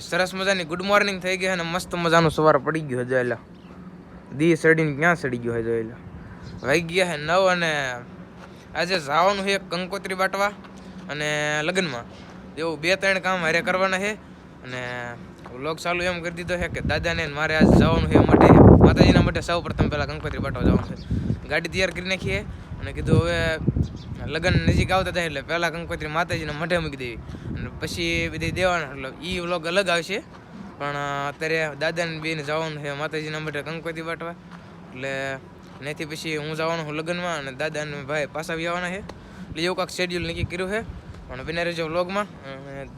સરસ મજાની good morning થઈ ગઈ અને મસ્ત મજાનું સવાર પડી ગયું હજુ એટલે દી સડીને ક્યાં સડી ગયો હજુ એટલે વાગી ગયા હે નવ અને આજે જવાનું છે કંકોત્રી બાટવા અને લગ્નમાં. એવું બે ત્રણ કામ હારે કરવાના છે અને લોક ચાલુ એમ કરી દીધો છે કે દાદાને મારે આજે જવાનું છે માટે. માતાજીના માટે સૌ પ્રથમ પહેલાં કંકોત્રી બાટવા જવાનું છે ગાડી તૈયાર કરી નાખીએ અને કીધું હવે લગ્ન નજીક આવતા થાય એટલે પહેલાં કંકોત્રી માતાજીના મઢે મૂકી દેવી. પછી બધી દેવાના. એટલે એ વ્લોગ અલગ આવશે. પણ અત્યારે દાદાને બેને જવાનું છે માતાજીના મઢે કંકોતી બાટવા. એટલે એનાથી પછી હું જવાનું છું લગ્નમાં અને દાદા અને ભાઈ પાછા બી આવવાના છે. એટલે એવું કાંક શેડ્યુલ નક્કી કર્યું છે. પણ બિના રહેજો વ્લોગમાં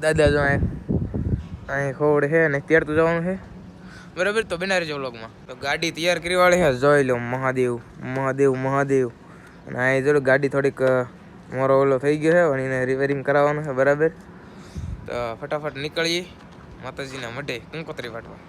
દાદા જો અહીં ખોડ છે અને ત્યાર તો જવાનું છે. બરાબર, તો બિના રહેજો વ્લોગમાં તો ગાડી તૈયાર કરી વાળી છે. જોઈ લો મહાદેવ મહાદેવ મહાદેવ. અને અહીં જોડે ગાડી થોડીક મારો ઓલો થઈ ગયો છે. અને એને રિપેરિંગ કરાવવાનું છે. બરાબર. તો ફટાફટ નીકળીએ. માતાજીના મઢે કંકોત્રી વાટવા.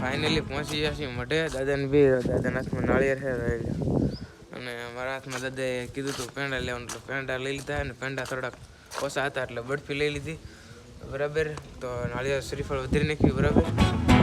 ફાઇનલી પહોંચી ગયા છીએ મઢે. દાદાને બી, દાદાના હાથમાં નાળિયેર રહેલા અને મારા હાથમાં દાદાએ કીધું હતું પેંડા લેવાનું, તો પેંડા લઈ લીધા અને પેંડા થોડાક ઓછા હતા એટલે બરફી લઈ લીધી. બરાબર? તો નાળિયેર શ્રીફળ વધારી નાખ્યું બરાબર?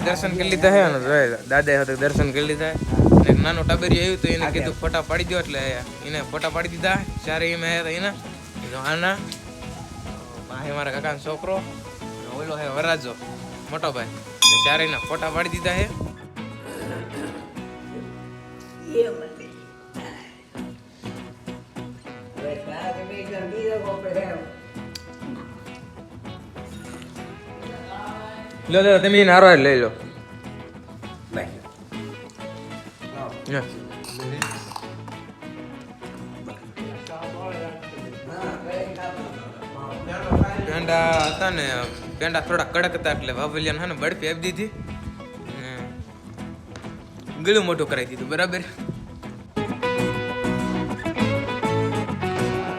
દર્શન કરી લીધા છે અને જોઈ લો, દાદાએ હાથે દર્શન કરી લીધા અને એક નાનો ટાબેરી આવ્યું તો એને કીધું ફોટા પાડી દો એટલે એને ફોટા પાડી દીધા. ચારે એમ આવ્યા હતા એના. આના. પાસે મારા કાકાનો છોકરો. ઓલો હે વરાજો મોટો ભાઈ. ચારે એના ફોટા પાડી દીધા છે લો લો તમે એને હારો લઈ લો. પેંડા હતા ને પેંડા થોડા કડક હતા એટલે વાવલિયાને હા ને બરફી આપી દીધી. ગળું મોટું કરાવી દીધું બરાબર?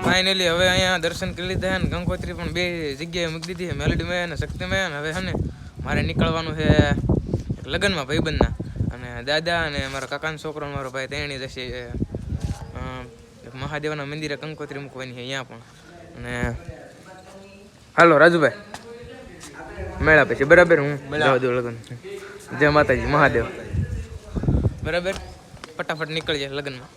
ફાઇનલી હવે અહીંયા દર્શન કરી લીધા ને ગંગોત્રી પણ બે જગ્યાએ મૂકી દીધી મેલડી મેં અને શક્તિ મેં હવે હા ને મારે નીકળવાનું છે લગ્નમાં ભાઈબંધના. અને દાદા અને મારા કાકાનો છોકરો મારો ભાઈ તેણી જશે મહાદેવના મંદિરે કંકોત્રી મૂકવાની છે અહીંયા પણ. અને હાલો રાજુભાઈ. મેળા પછી બરાબર? હું લગ્ન. જય માતાજી મહાદેવ. બરાબર. ફટાફટ નીકળી જાય લગ્નમાં.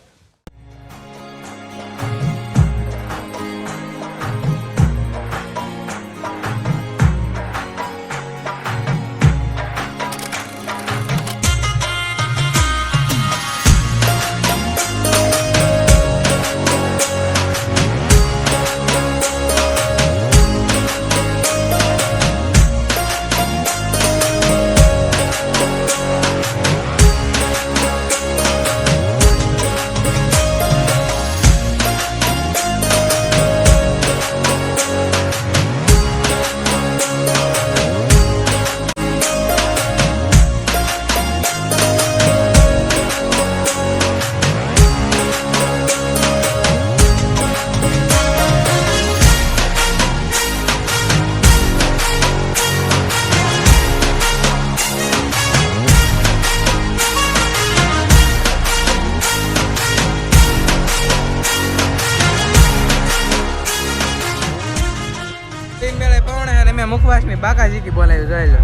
મુખવાસની જીકી કી બોલાવી, જોઈ લો.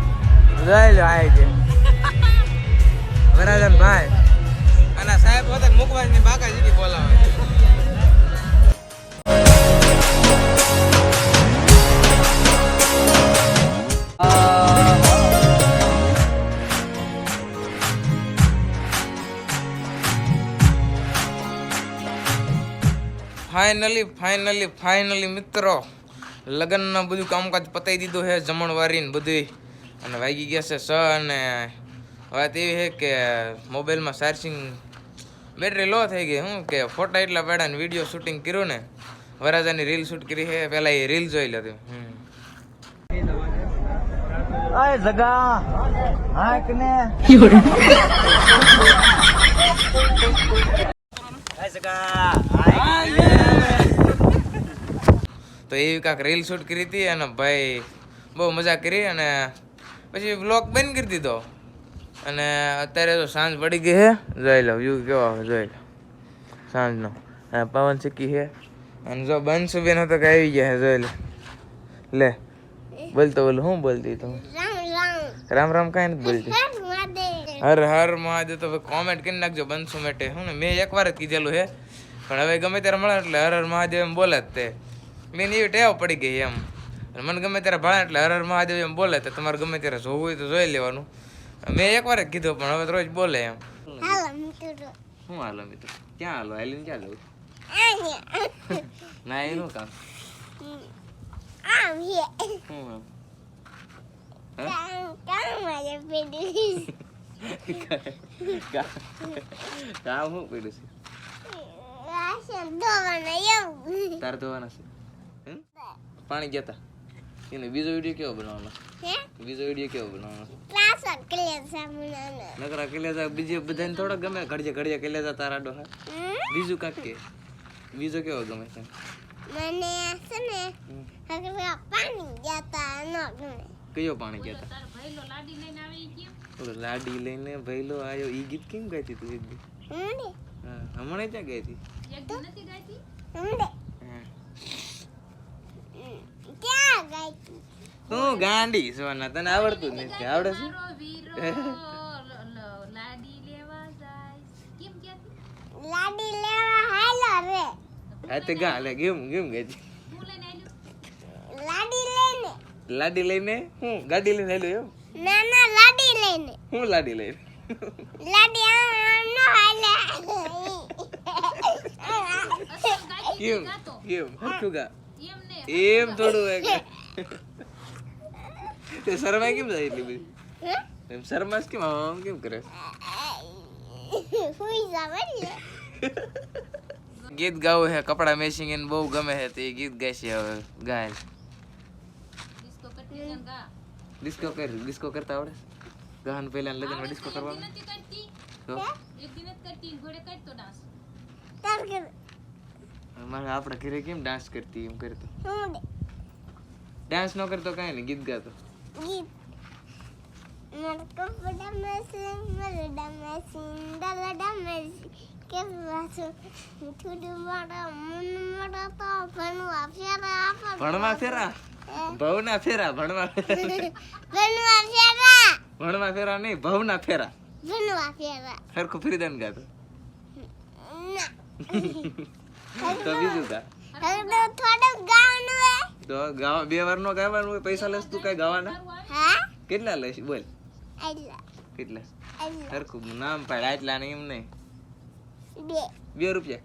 જોઈ લો આય છે વરાજન ભાઈ. અને સાહેબ પોતે મુખવાસની બાકાજી કી બોલાવે ફાઇનલી ફાઇનલી ફાઇનલી મિત્રો. લગ્નનું બધું કામકાજ પતાવી દીધું છે જમણવારી ને બધું અને વાગી ગયા છે સ અને વાત એવી છે કે મોબાઈલમાં ચાર્જિંગ બેટરી લો થઈ ગઈ. હું કે ફોટા એટલા પડ્યા ને વીડિયો શૂટિંગ કર્યું ને વરાજાની રીલ શૂટ કરી છે પહેલા એ રીલ જોઈ લીધું. હમ. જગા હા કને અય જગા તો એવી કાંક રીલ શૂટ કરી હતી અને ભાઈ બહુ મજા કરી અને પછી બ્લોગ બંધ કરી દીધો. અને અત્યારે તો સાંજ પડી ગઈ છે. જોઈ લો વ્યૂ કેવો આવે જોઈ લો. સાંજનો. આ પવન સિક્કી છે. અને જો બંધ બેન હતો કે આવી ગયા જોઈ લે. લે બોલતો બોલ હું બોલતી તું રામ રામ. કાંઈ નથી બોલતી. હર હર મહાદેવ. તો કોમેન્ટ કરી નાખજો બંસુ સુમેટે. હું ને મેં એકવાર જ કીધેલું છે. પણ હવે ગમે ત્યારે મળે એટલે હર હર મહાદેવ એમ બોલે જ તે. મેં એવી ટેવ પડી ગઈ એમ. મને ગમે ત્યારે ભાણે એટલે હર હર મહાદેવ એમ બોલે તો તમારે ગમે ત્યારે જોવું હોય તો જોઈ લેવાનું. મેં એકવાર જ કીધું પણ હવે તો રોજ બોલે એમ. શું હાલો મિત્રો? ક્યાં હાલો? હાલીને ક્યાં જવું? ના એનું કામ. આમ? કામ પડ્યું છે. તારે ધોવાના છે? પાણી ગયા હતા એને બીજો વીડિયો કેવો બનાવવાનો? બીજો વીડિયો કેવો બનાવવાનો? નકરા કલેજા બીજે બધાને થોડા ગમે ઘડજે ઘડીએ કલેજા તારા ડોહા બીજું કાક કે. બીજો કેવો ગમે છે? મને છે ને પાણી જતા ન ગમે. કયો પાણી ગયા તા ઓલો લાડી લઈને ભઈલો આયો. ઈ ગીત કેમ ગાતી તું એક દી? હમણે? હમણાં ક્યાં ગઈ હતી હમણે? હા. ગાંડી સોના તને આવડતું જ નથી. આવડે છે? લાડી લેવા હાલો રે હા તે ગા લે ગેમ ગેમ ગઈ લાડી લઈને લાડી લઈને? હું ગાડી લઈને હેલો એમ? ના ના લાડી લઈને હું લાડી લઈને? લાડી આમ નો હાલે કેમ કેમ હરખું ગા એમ થોડું એક તે શરમાય કેમ જાય એટલી બધી? એમ શરમાસ કેમ? આમ કેમ કરે? ગીત ગાવું હે કપડા મેચિંગ એને બહુ ગમે છે તે ગીત ગાશે હવે ગાય. ડિસ્કો કર ડિસ્કો કરતા આવડે? ગહન પહેલા લગ્નમાં ડિસ્કો કરવાનું? તો? તાર કર મારે આપણે ઘરે કેમ ડાન્સ કરતી એમ કરતો? ડાન્સ ન કરતો કાંઈ નહીં ગીત ગાતો. ગીત. ભણવા ફેરા આપા ભણવા ફેરા? ભવના ફેરા ભણવા ફેરા. ભણવા ફેરા. ભણવા ફેરા નહીં ભવના ફેરા. ભણવા ફેરા. હરખું ફરીદાન ગાતો. તો બીજું ગા થોડું ગાવાનું હે. તો ગાવા બે વાર નો ગાવાનું હોય પૈસા લેસ તું કઈ ગાવાના? હા? કેટલા લેશ બોલ. આટલા. કેટલા? સરખું નામ પાડ આટલા ને એમ નહીં. બે. બે રૂપિયા?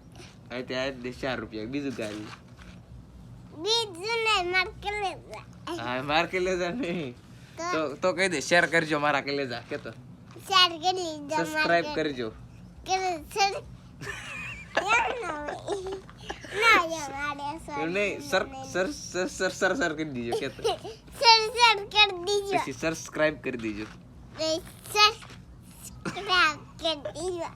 હા ત્યાં આ દે ચાર રૂપિયા. બીજું ગાડી બીજું ને માર કરે હા માર નહીં તો? તો કહી દે શેર કરજો મારા કે લેજા કે તો કરી સબસ્ક્રાઇબ કરજો. સર સર કરી દીજો કે પછી સબસ્ક્રાઇબ કરી દીજો સર કરી દીજો